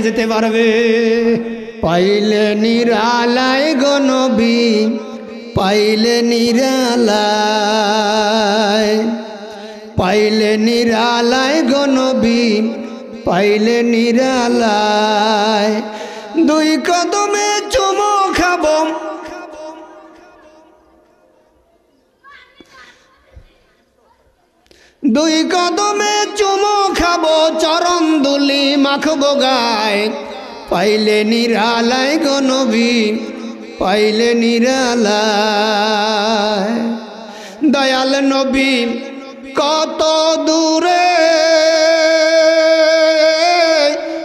যেতে পারবে। পাইলে নিরালায় গনবী পাইলে নিরালায়। পাইলে নিরালায় গনবী পাইলে নিরালায়। দুই কদমে চুমো খাব দুই কদমে চুমো খাব চরণ দুলি মাখবো গায়। পাইলে নিরালায় গনবী পাইলে নিরালায়। দয়াল নবী, কত দূরে?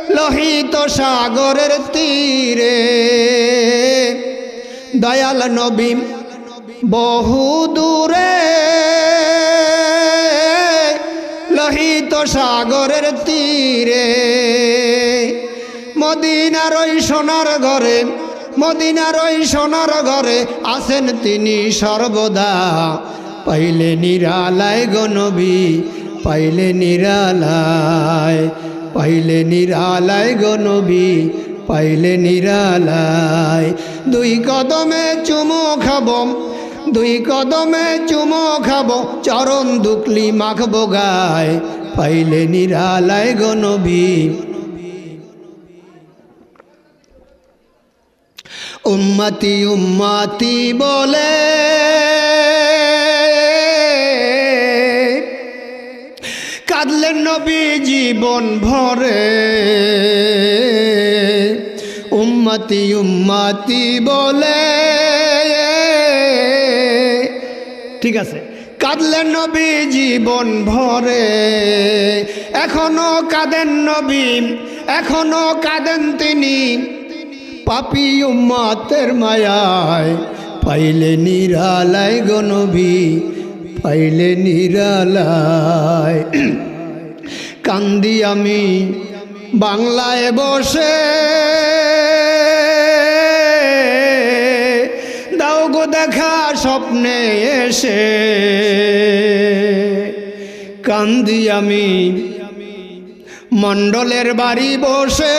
লোহিত সাগরের তীরে। দয়াল নবী, বহু দূরে। লোহিত সাগরের তীরে। মদিনার ওই সোনার ঘরে, মদিনার ওই সোনার ঘরে আছেন তিনি সর্বদা। পাইলে নিরালায় গনবী পাইলে নিরালায় পাইলে নিরালায় গনবী পাইলে নিরালায়। দুই কদমে চুমো খাব দুই কদমে চুমো খাব, চরণ দুকলি মাখবো গায়। পাইলে নিরালায় গনবী উম্মতি উম্মাতি বলে, কাঁদলেন নবী জীবন ভরে। উম্মতি উম্মতি বলে ঠিক আছে। কাঁদলেন নবী জীবন ভরে, এখনও কাঁদেন নবী, এখনও কাঁদেন তিনি। পাপি উম্মাতের মায়ায় পাইলে নিরালায় গনবী পাইলে নিরালায়। কান্দি আমি, বাংলায় বসে স্বপ্নে এসে কান্দি আমি। মণ্ডলের বাড়ি বসে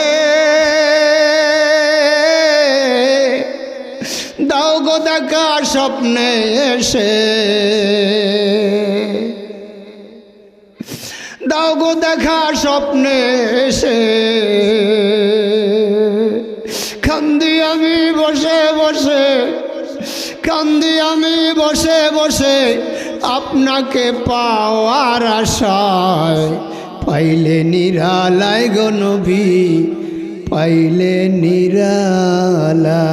দাও গো দেখা স্বপ্নে এসে। দাও গো দেখা স্বপ্নে এসে। কান্দি আমি বসে বসে কান্দি আমি বসে বসে আপনাকে পাওয়ার আশায়। পাইলে নিরালায় গনবী পাইলে নিরালা